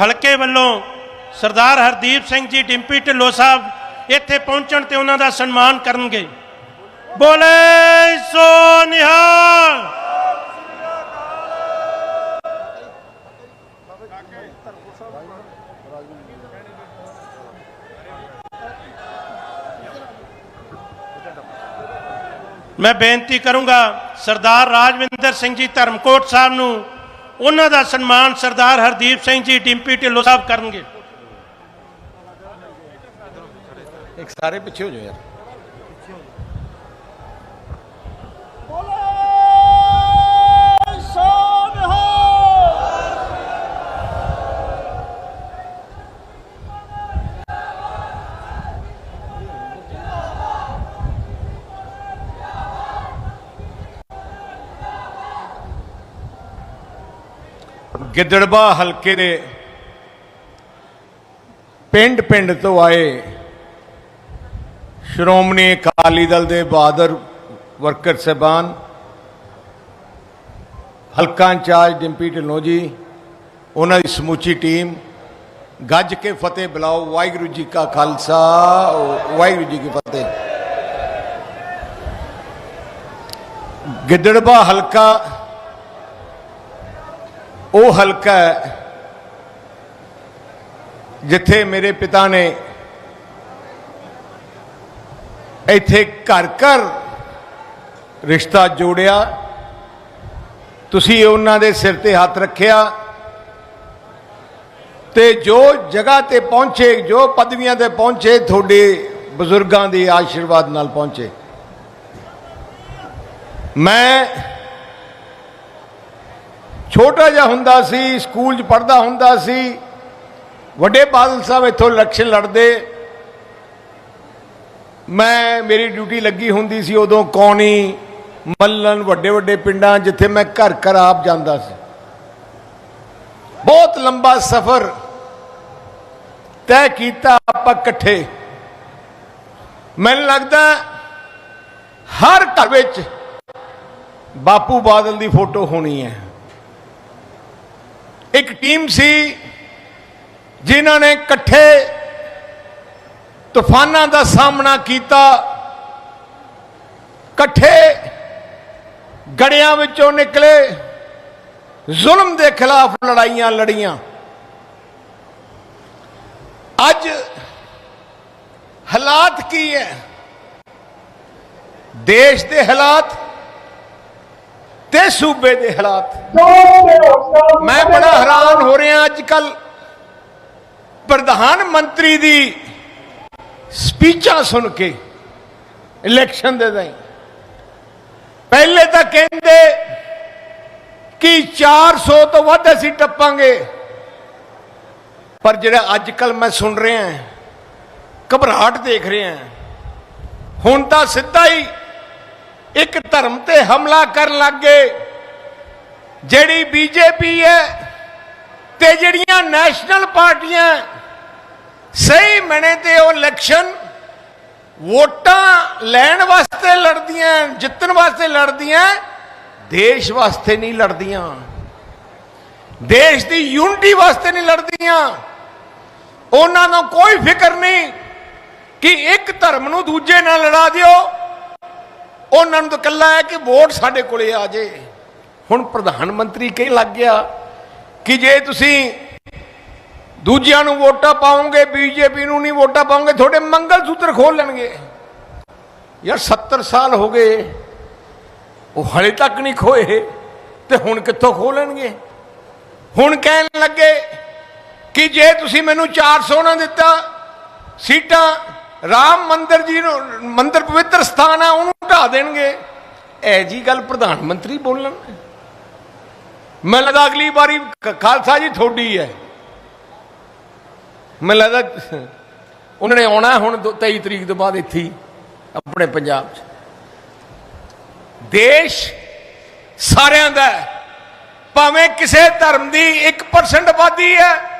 ਹਲਕੇ ਵੱਲੋਂ ਸਰਦਾਰ ਹਰਦੀਪ ਸਿੰਘ ਜੀ, ਡਿੰਪੀ ਢਿੱਲੋਂ ਸਾਹਿਬ ਇੱਥੇ ਪਹੁੰਚਣ ਤੇ ਉਹਨਾਂ ਦਾ ਸਨਮਾਨ ਕਰਨਗੇ। ਬੋਲੇ ਸੋ ਨਿਹਾਲ। ਮੈਂ ਬੇਨਤੀ ਕਰੂੰਗਾ ਸਰਦਾਰ ਰਾਜਵਿੰਦਰ ਸਿੰਘ ਜੀ ਧਰਮਕੋਟ ਸਾਹਿਬ ਨੂੰ ਉਹਨਾਂ ਦਾ ਸਨਮਾਨ ਸਰਦਾਰ ਹਰਦੀਪ ਸਿੰਘ ਜੀ, ਡਿੰਪੀ ਢਿੱਲੋਂ ਸਾਹਿਬ ਕਰਨਗੇ। ਇੱਕ ਸਾਰੇ ਪਿੱਛੇ ਹੋ ਜਾਓ ਯਾਰ। ਗਿੱਦੜਬਾ ਹਲਕੇ ਦੇ ਪਿੰਡ ਪਿੰਡ ਤੋਂ ਆਏ ਸ਼੍ਰੋਮਣੀ ਅਕਾਲੀ ਦਲ ਦੇ ਬਹਾਦਰ ਵਰਕਰ ਸਹਿਬਾਨ, ਹਲਕਾ ਇੰਚਾਰਜ ਡਿੰਪੀ ਢਿੱਲੋਂ ਜੀ, ਉਹਨਾਂ ਦੀ ਸਮੁੱਚੀ ਟੀਮ, ਗੱਜ ਕੇ ਫਤਿਹ ਬੁਲਾਓ, ਵਾਹਿਗੁਰੂ ਜੀ ਕਾ ਖਾਲਸਾ, ਵਾਹਿਗੁਰੂ ਜੀ ਕੀ ਫਤਿਹ। ਗਿੱਦੜਬਾ ਹਲਕਾ ਉਹ ਹਲਕਾ ਹੈ ਜਿੱਥੇ ਮੇਰੇ ਪਿਤਾ ਨੇ ਇੱਥੇ ਘਰ ਘਰ ਰਿਸ਼ਤਾ ਜੋੜਿਆ। ਤੁਸੀਂ ਉਹਨਾਂ ਦੇ ਸਿਰ ਤੇ ਹੱਥ ਰੱਖਿਆ ਤੇ ਜੋ ਜਗ੍ਹਾ ਤੇ ਪਹੁੰਚੇ, ਜੋ ਪਦਵੀਆਂ ਤੇ ਪਹੁੰਚੇ, ਤੁਹਾਡੇ ਬਜ਼ੁਰਗਾਂ ਦੇ ਆਸ਼ੀਰਵਾਦ ਨਾਲ ਪਹੁੰਚੇ। ਮੈਂ ਛੋਟਾ ਜਿਹਾ ਹੁੰਦਾ ਸੀ, ਸਕੂਲ 'ਚ ਪੜ੍ਹਦਾ ਹੁੰਦਾ ਸੀ। ਵੱਡੇ ਬਾਦਲ ਸਾਹਿਬ ਇੱਥੋਂ ਇਲੈਕਸ਼ਨ ਲੜਦੇ। ਮੈਂ, ਮੇਰੀ ਡਿਊਟੀ ਲੱਗੀ ਹੁੰਦੀ ਸੀ ਉਦੋਂ ਕੌਣੀ ਮੱਲਨ ਵੱਡੇ ਵੱਡੇ ਪਿੰਡਾਂ ਜਿੱਥੇ ਮੈਂ ਘਰ ਘਰ ਆਪ ਜਾਂਦਾ ਸੀ। ਬਹੁਤ ਲੰਬਾ ਸਫ਼ਰ ਤੈਅ ਕੀਤਾ ਆਪਾਂ ਇਕੱਠੇ। ਮੈਨੂੰ ਲੱਗਦਾ ਹਰ ਘਰ ਵਿੱਚ ਬਾਪੂ ਬਾਦਲ ਦੀ ਫੋਟੋ ਹੋਣੀ ਹੈ। ਇੱਕ ਟੀਮ ਸੀ ਜਿਨ੍ਹਾਂ ਨੇ ਇਕੱਠੇ ਤੂਫਾਨਾਂ ਦਾ ਸਾਹਮਣਾ ਕੀਤਾ। ਇਕੱਠੇ ਗੜਿਆਂ ਵਿੱਚੋਂ ਨਿਕਲੇ। ਜ਼ੁਲਮ ਦੇ ਖਿਲਾਫ ਲੜਾਈਆਂ ਲੜੀਆਂ। ਅੱਜ ਹਾਲਾਤ ਕੀ ਹੈ? ਦੇਸ਼ ਦੇ ਹਾਲਾਤ ਤੇ ਸੂਬੇ ਦੇ ਹਾਲਾਤ। ਮੈਂ ਬੜਾ ਹੈਰਾਨ ਹੋ ਰਿਹਾ ਅੱਜ ਕੱਲ ਪ੍ਰਧਾਨ ਮੰਤਰੀ ਦੀ ਸਪੀਚਾਂ ਸੁਣ ਕੇ, ਇਲੈਕਸ਼ਨ ਦੇ ਲਈ ਪਹਿਲੇ ਤਾਂ ਕਹਿੰਦੇ ਕਿ 400 ਤੋਂ ਵੱਧ ਅਸੀਂ ਟੱਪਾਂਗੇ। ਪਰ ਜਿਹੜਾ ਅੱਜ ਕੱਲ ਮੈਂ ਸੁਣ ਰਿਹਾ, ਘਬਰਾਹਟ ਦੇਖ ਰਿਹਾ, ਹੁਣ ਤਾਂ ਸਿੱਧਾ ਹੀ ਇੱਕ ਧਰਮ ਤੇ ਹਮਲਾ ਕਰਨ ਲੱਗ ਗਏ। ਜਿਹੜੀ ਬੀਜੇਪੀ ਹੈ ਤੇ ਜਿਹੜੀਆਂ ਨੈਸ਼ਨਲ ਪਾਰਟੀਆਂ ਸਹੀ ਮਣੇ ਤੇ ਉਹ ਇਲੈਕਸ਼ਨ ਵੋਟਾਂ ਲੈਣ ਵਾਸਤੇ ਲੜਦੀਆਂ, ਜਿੱਤਣ ਵਾਸਤੇ ਲੜਦੀਆਂ, ਦੇਸ਼ ਵਾਸਤੇ ਨਹੀਂ ਲੜਦੀਆਂ। ਦੇਸ਼ ਦੀ ਯੂਨਿਟੀ ਵਾਸਤੇ ਨਹੀਂ ਲੜਦੀਆਂ। ਉਹਨਾਂ ਨੂੰ ਕੋਈ ਫਿਕਰ ਨਹੀਂ ਕਿ ਇੱਕ ਧਰਮ ਨੂੰ ਦੂਜੇ ਨਾਲ ਲੜਾ ਦਿਓ। ਉਹਨਾਂ ਨੂੰ ਤਾਂ ਕੱਲਾ ਹੈ ਕਿ ਵੋਟ ਸਾਡੇ ਕੋਲੇ ਆ ਜੇ। ਹੁਣ ਪ੍ਰਧਾਨ ਮੰਤਰੀ ਕਹਿ ਲੱਗ ਗਿਆ ਕਿ ਜੇ ਤੁਸੀਂ ਦੂਜਿਆਂ ਨੂੰ ਵੋਟਾਂ ਪਾਉਂਗੇ ਬੀਜੇਪੀ ਨੂੰ ਨਹੀਂ ਵੋਟਾਂ ਪਾਉਂਗੇ ਤੁਹਾਡੇ ਮੰਗਲ ਸੂਤਰ ਖੋਲ ਲੈਣਗੇ। ਯਾਰ 70 ਸਾਲ ਹੋ ਗਏ, ਉਹ ਹਲੇ ਤੱਕ ਨਹੀਂ ਖੋਏ, ਤੇ ਹੁਣ ਕਿੱਥੋਂ ਖੋਲਣਗੇ ਹੁਣ ਕਹਿਣ ਲੱਗੇ ਕਿ ਜੇ ਤੁਸੀਂ ਮੈਨੂੰ 400 ਨਾ ਦਿੱਤਾ, ਸੀਟਾਂ ਰਾਮ ਮੰਦਰ ਜੀ ਨੂੰ, ਮੰਦਰ ਪਵਿੱਤਰ ਸਥਾਨ ਆ, ਉਹਨੂੰ ਢਾ ਦੇਣਗੇ। ਐ ਜੀ ਗੱਲ ਪ੍ਰਧਾਨ ਮੰਤਰੀ ਬੋਲਣ। ਮੈਂ ਲੱਗਦਾ ਅਗਲੀ ਵਾਰੀ ਖਾਲਸਾ ਜੀ ਥੋੜੀ ਹੈ। ਮੈਨੂੰ ਲੱਗਦਾ ਉਹਨਾਂ ਨੇ ਆਉਣਾ ਹੁਣ ਦੋ- 23 ਤਰੀਕ ਤੋਂ ਬਾਅਦ ਇੱਥੇ ਆਪਣੇ ਪੰਜਾਬ 'ਚ। ਦੇਸ਼ ਸਾਰਿਆਂ ਦਾ ਭਾਵੇਂ ਕਿਸੇ ਧਰਮ ਦੀ 1% ਆਬਾਦੀ ਹੈ।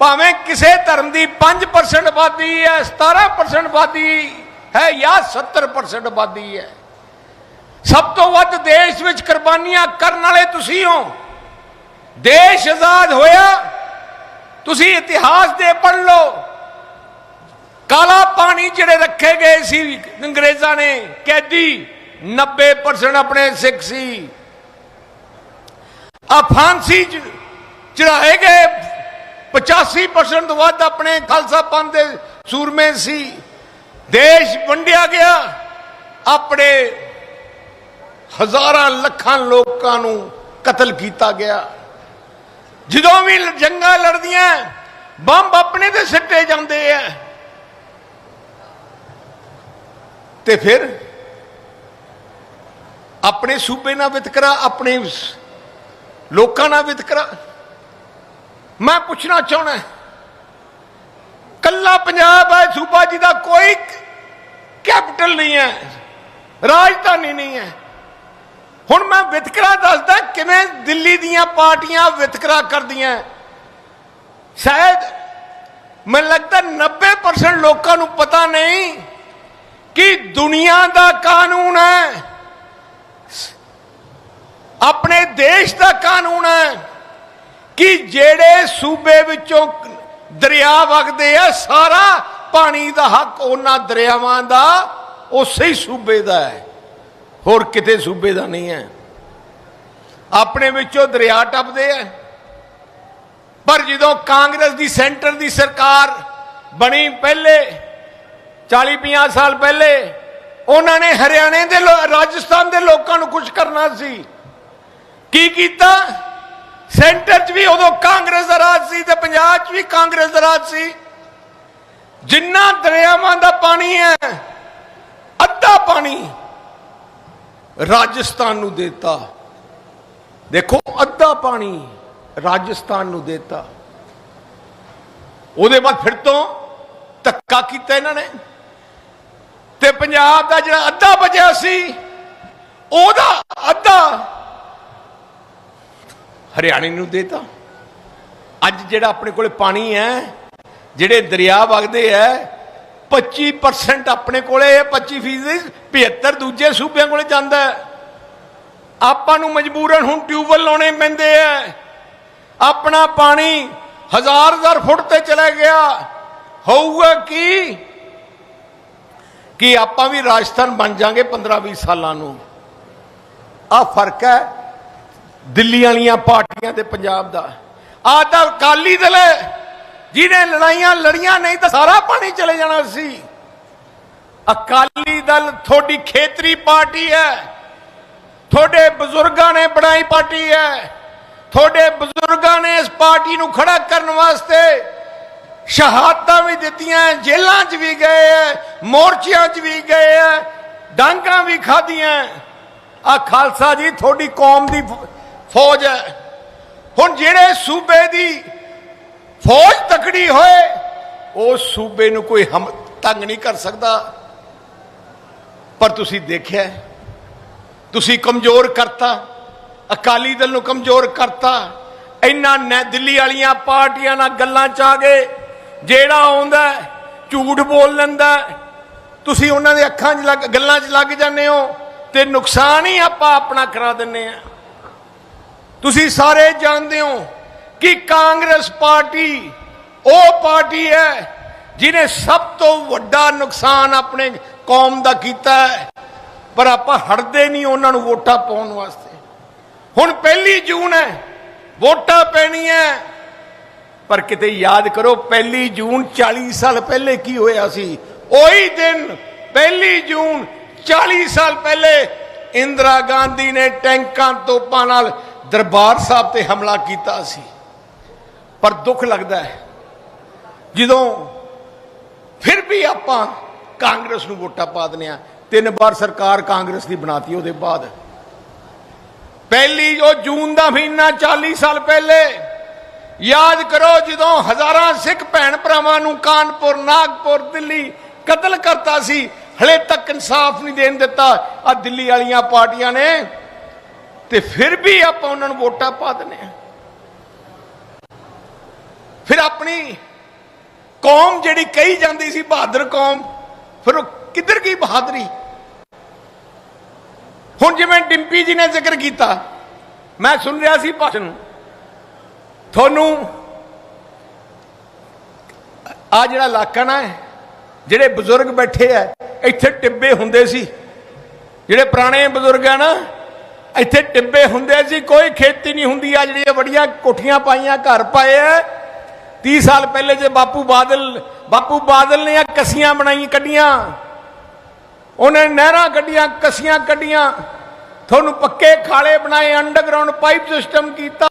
ਭਾਵੇਂ ਕਿਸੇ ਧਰਮ ਦੀ 5% ਆਬਾਦੀ ਹੈ 17% ਆਬਾਦੀ ਹੈ ਜਾਂ 70% ਆਬਾਦੀ ਹੈ। ਸਭ ਤੋਂ ਵੱਧ ਦੇਸ਼ ਵਿੱਚ ਕੁਰਬਾਨੀਆਂ ਕਰਨ ਵਾਲੇ ਤੁਸੀਂ ਹੋ। ਦੇਸ਼ ਆਜ਼ਾਦ ਹੋਇਆ, ਤੁਸੀਂ ਇਤਿਹਾਸ ਦੇ ਪੜ੍ਹ ਲਓ। ਕਾਲਾ ਪਾਣੀ ਜਿਹੜੇ ਰੱਖੇ ਗਏ ਸੀ ਅੰਗਰੇਜ਼ਾਂ ਨੇ, ਕੈਦੀ 90% ਆਪਣੇ ਸਿੱਖ ਸੀ। ਆ ਫਾਂਸੀ ਚੜਾਏ ਗਏ 85% ਤੋਂ ਵੱਧ ਆਪਣੇ ਖਾਲਸਾ ਪੰਥ ਦੇ ਸੂਰਮੇ ਸੀ। ਦੇਸ਼ ਵੰਡਿਆ ਗਿਆ। ਆਪਣੇ ਹਜ਼ਾਰਾਂ ਲੱਖਾਂ ਲੋਕਾਂ ਨੂੰ ਕਤਲ ਕੀਤਾ ਗਿਆ। ਜਦੋਂ ਵੀ ਜੰਗਾਂ ਲੜਦੀਆਂ, ਬੰਬ ਆਪਣੇ ਤੇ ਸਿੱਟੇ ਜਾਂਦੇ ਆ। ਤੇ ਫਿਰ ਆਪਣੇ ਸੂਬੇ ਨਾਲ ਵਿਤਕਰਾ, ਆਪਣੇ ਲੋਕਾਂ ਨਾਲ ਵਿਤਕਰਾ। ਮੈਂ ਪੁੱਛਣਾ ਚਾਹਣਾ ਕੱਲਾ ਪੰਜਾਬ ਹੈ, ਸੂਬਾ ਜੀ ਦਾ ਕੋਈ ਕੈਪੀਟਲ ਨਹੀਂ ਹੈ, ਰਾਜਧਾਨੀ ਨਹੀਂ ਹੈ। ਹੁਣ ਮੈਂ ਵਿਤਕਰਾ ਦੱਸਦਾ ਕਿਵੇਂ ਦਿੱਲੀ ਦੀਆਂ ਪਾਰਟੀਆਂ ਵਿਤਕਰਾ ਕਰਦੀਆਂ ਸ਼ਾਇਦ ਮੈਨੂੰ ਲੱਗਦਾ 90% ਲੋਕਾਂ ਨੂੰ ਪਤਾ ਨਹੀਂ ਕਿ ਦੁਨੀਆ ਦਾ ਕਾਨੂੰਨ ਹੈ, ਆਪਣੇ ਦੇਸ਼ ਦਾ ਕਾਨੂੰਨ ਹੈ। ਕਿ ਜਿਹੜੇ ਸੂਬੇ ਵਿੱਚੋਂ ਦਰਿਆ ਵਗਦੇ ਆ, ਸਾਰਾ ਪਾਣੀ ਦਾ ਹੱਕ ਉਹਨਾਂ ਦਰਿਆਵਾਂ ਦਾ, ਉਸੇ ਹੀ ਸੂਬੇ ਦਾ ਹੈ। ਹੋਰ ਕਿਤੇ ਸੂਬੇ ਦਾ ਨਹੀਂ ਹੈ। ਆਪਣੇ ਵਿੱਚੋਂ ਦਰਿਆ ਟੱਪਦੇ ਆ। ਪਰ ਜਦੋਂ ਕਾਂਗਰਸ ਦੀ ਸੈਂਟਰ ਦੀ ਸਰਕਾਰ ਬਣੀ ਪਹਿਲੇ 40 50 ਸਾਲ ਪਹਿਲੇ, ਉਹਨਾਂ ਨੇ ਹਰਿਆਣੇ ਦੇ ਰਾਜਸਥਾਨ ਦੇ ਲੋਕਾਂ ਨੂੰ ਕੁਝ ਕਰਨਾ ਸੀ। ਕੀ ਕੀਤਾ? ਸੈਂਟਰ 'ਚ ਵੀ ਉਦੋਂ ਕਾਂਗਰਸ ਦਾ ਰਾਜ ਸੀ ਤੇ ਪੰਜਾਬ 'ਚ ਵੀ ਕਾਂਗਰਸ ਦਾ ਰਾਜ ਸੀ। ਜਿੰਨਾ ਦਰਿਆਵਾਂ ਦਾ ਪਾਣੀ ਹੈ, ਅੱਧਾ ਪਾਣੀ ਰਾਜਸਥਾਨ ਨੂੰ ਦਿੱਤਾ। ਦੇਖੋ, ਅੱਧਾ ਪਾਣੀ ਰਾਜਸਥਾਨ ਨੂੰ ਦਿੱਤਾ। ਉਹਦੇ ਬਾਅਦ ਫਿਰ ਤੋਂ ਧੱਕਾ ਕੀਤਾ ਇਹਨਾਂ ਨੇ। ਤੇ ਪੰਜਾਬ ਦਾ ਜਿਹੜਾ ਅੱਧਾ ਬਚਿਆ ਸੀ, ਉਹਦਾ ਅੱਧਾ ਹਰਿਆਣੇ ਨੂੰ ਦੇਤਾ। ਅੱਜ ਜਿਹੜਾ ਆਪਣੇ ਕੋਲੇ ਪਾਣੀ ਹੈ, ਜਿਹੜੇ ਦਰਿਆ ਵਗਦੇ ਐ 25% ਆਪਣੇ ਕੋਲੇ ਹੈ 25 ਫੀਸਦੀ 75 ਦੂਜੇ ਸੂਬਿਆਂ ਕੋਲੇ ਜਾਂਦਾ ਆਪਾਂ ਨੂੰ ਮਜਬੂਰਨ ਹੁਣ ਟਿਊਬਵੈਲ ਲਾਉਣੇ ਪੈਂਦੇ ਐ ਆਪਣਾ ਪਾਣੀ ਹਜ਼ਾਰ ਹਜ਼ਾਰ ਫੁੱਟ ਤੇ ਚਲਾ ਗਿਆ। ਹੋਊਗਾ ਕੀ? ਕਿ ਆਪਾਂ ਵੀ ਰਾਜਸਥਾਨ ਬਣ ਜਾਾਂਗੇ 15-20 ਸਾਲਾਂ ਨੂੰ? ਆ ਫ਼ਰਕ ਹੈ ਦਿੱਲੀ ਵਾਲੀਆਂ ਪਾਰਟੀਆਂ ਤੇ ਪੰਜਾਬ ਦਾ। ਆ ਤਾਂ ਅਕਾਲੀ ਦਲ ਜਿਹਨੇ ਲੜਾਈਆਂ ਲੜੀਆਂ, ਨਹੀਂ ਤਾਂ ਸਾਰਾ ਪਾਣੀ ਚਲੇ ਜਾਣਾ ਸੀ। ਅਕਾਲੀ ਦਲ ਤੁਹਾਡੀ ਖੇਤਰੀ ਪਾਰਟੀ ਹੈ। ਤੁਹਾਡੇ ਬਜ਼ੁਰਗਾਂ ਨੇ ਬਣਾਈ ਪਾਰਟੀ ਹੈ। ਤੁਹਾਡੇ ਬਜ਼ੁਰਗਾਂ ਨੇ ਇਸ ਪਾਰਟੀ ਨੂੰ ਖੜਾ ਕਰਨ ਵਾਸਤੇ ਸ਼ਹਾਦਤਾਂ ਵੀ ਦਿੱਤੀਆਂ, ਜੇਲ੍ਹਾਂ 'ਚ ਵੀ ਗਏ ਐ ਮੋਰਚਿਆਂ 'ਚ ਵੀ ਗਏ ਐ ਡਾਂਗਾਂ ਵੀ ਖਾਧੀਆਂ। ਆ ਖਾਲਸਾ ਜੀ, ਤੁਹਾਡੀ ਕੌਮ ਦੀ ਫੌਜ ਹੈ। ਹੁਣ ਜਿਹੜੇ ਸੂਬੇ ਦੀ ਫੌਜ ਤਕੜੀ ਹੋਏ ਉਸ ਸੂਬੇ ਨੂੰ ਕੋਈ ਹਮ ਤੰਗ ਨਹੀਂ ਕਰ ਸਕਦਾ। ਪਰ ਤੁਸੀਂ ਦੇਖਿਆ, ਤੁਸੀਂ ਕਮਜ਼ੋਰ ਕਰਤਾ, ਅਕਾਲੀ ਦਲ ਨੂੰ ਕਮਜ਼ੋਰ ਕਰਤਾ, ਇੰਨਾ ਨੈ ਦਿੱਲੀ ਵਾਲੀਆਂ ਪਾਰਟੀਆਂ ਨਾਲ ਗੱਲਾਂ ਚ ਆ ਗਏ, ਜਿਹੜਾ ਆਉਂਦਾ, ਝੂਠ ਬੋਲ ਲੈਂਦਾ। ਤੁਸੀਂ ਉਹਨਾਂ ਦੇ ਅੱਖਾਂ 'ਚ ਲੱਗ, ਗੱਲਾਂ 'ਚ ਲੱਗ ਜਾਂਦੇ ਹੋ, ਤੇ ਨੁਕਸਾਨ ਹੀ ਆਪਾਂ ਆਪਣਾ ਕਰਾ ਦਿੰਨੇ ਆ ਤੁਸੀਂ ਸਾਰੇ ਜਾਣਦੇ ਹੋ ਕਿ ਕਾਂਗਰਸ ਪਾਰਟੀ ਉਹ ਪਾਰਟੀ ਹੈ ਜਿਨੇ ਸਭ ਤੋਂ ਵੱਡਾ ਨੁਕਸਾਨ ਆਪਣੇ ਕੌਮ ਦਾ ਕੀਤਾ ਹੈ। ਪਰ ਆਪਾਂ ਹਟਦੇ ਨਹੀਂ ਉਹਨਾਂ ਨੂੰ ਵੋਟਾਂ ਪਾਉਣ ਵਾਸਤੇ। ਹੁਣ ਪਹਿਲੀ ਜੂਨ ਹੈ, ਵੋਟਾਂ ਪੈਣੀਆਂ ਪਰ ਕਿਤੇ ਯਾਦ ਕਰੋ, ਪਹਿਲੀ ਜੂਨ 40 ਸਾਲ ਪਹਿਲੇ ਕੀ ਹੋਇਆ ਸੀ? ਉਹੀ ਦਿਨ ਪਹਿਲੀ ਜੂਨ 40 ਸਾਲ ਪਹਿਲੇ ਇੰਦਰਾ ਗਾਂਧੀ ਨੇ ਟੈਂਕਾਂ ਤੋਪਾਂ ਨਾਲ ਦਰਬਾਰ ਸਾਹਿਬ ਤੇ ਹਮਲਾ ਕੀਤਾ ਸੀ। ਪਰ ਦੁੱਖ ਲੱਗਦਾ ਹੈ। ਜਦੋਂ ਫਿਰ ਵੀ ਆਪਾਂ ਕਾਂਗਰਸ ਨੂੰ ਵੋਟਾਂ ਪਾ ਦਿੰਦੇ ਆ ਤਿੰਨ ਵਾਰ ਸਰਕਾਰ ਕਾਂਗਰਸ ਦੀ ਬਣਾਤੀ, ਉਹਦੇ ਬਾਅਦ। ਪਹਿਲੀ ਉਹ ਜੂਨ ਦਾ ਮਹੀਨਾ 40 ਸਾਲ ਪਹਿਲੇ, ਯਾਦ ਕਰੋ ਜਦੋਂ ਹਜ਼ਾਰਾਂ ਸਿੱਖ ਭੈਣ ਭਰਾਵਾਂ ਨੂੰ ਕਾਨਪੁਰ, ਨਾਗਪੁਰ, ਦਿੱਲੀ ਕਤਲ ਕਰਤਾ ਸੀ, ਹਲੇ ਤੱਕ ਇਨਸਾਫ ਨਹੀਂ ਦੇਣ ਦਿੱਤਾ ਆ ਦਿੱਲੀ ਵਾਲੀਆਂ ਪਾਰਟੀਆਂ ਨੇ ਤੇ ਫਿਰ ਵੀ ਆਪਾਂ ਉਹਨਾਂ ਨੂੰ ਵੋਟਾਂ ਪਾ ਦਿੰਦੇ ਆ ਫਿਰ ਆਪਣੀ ਕੌਮ ਜਿਹੜੀ ਕਹੀ ਜਾਂਦੀ ਸੀ, ਬਹਾਦਰ ਕੌਮ, ਫਿਰ ਉਹ ਕਿੱਧਰ ਗਈ ਬਹਾਦਰੀ? ਹੁਣ ਜਿਵੇਂ ਡਿੰਪੀ ਜੀ ਨੇ ਜ਼ਿਕਰ ਕੀਤਾ, ਮੈਂ ਸੁਣ ਰਿਹਾ ਸੀ ਭਾਸ਼ਣ ਤੁਹਾਨੂੰ ਆ ਜਿਹੜਾ ਇਲਾਕਾ ਨਾ ਜਿਹੜੇ ਬਜ਼ੁਰਗ ਬੈਠੇ ਆ, ਇੱਥੇ ਟਿੱਬੇ ਹੁੰਦੇ ਸੀ, ਜਿਹੜੇ ਪੁਰਾਣੇ ਬਜ਼ੁਰਗ ਆ ਨਾ ਇੱਥੇ ਟਿੱਬੇ ਹੁੰਦੇ ਸੀ ਕੋਈ ਖੇਤੀ ਨਹੀਂ ਹੁੰਦੀ। ਆ ਜਿਹੜੀਆਂ ਵੱਡੀਆਂ ਕੋਠੀਆਂ ਪਾਈਆਂ, ਘਰ ਪਾਏ ਆ। 30 ਸਾਲ ਪਹਿਲੇ ਜੇ ਬਾਪੂ ਬਾਦਲ ਬਾਪੂ ਬਾਦਲ ਨੇ ਆ ਕਸੀਆਂ ਬਣਾਈ ਕੱਢੀਆਂ। ਉਹਨੇ ਨਹਿਰਾਂ ਕੱਢੀਆਂ, ਕਸੀਆਂ ਕੱਢੀਆਂ। ਤੁਹਾਨੂੰ ਪੱਕੇ ਖਾਲੇ ਬਣਾਏ ਅੰਡਰਗਰਾਉਂਡ ਪਾਈਪ ਸਿਸਟਮ ਕੀਤਾ।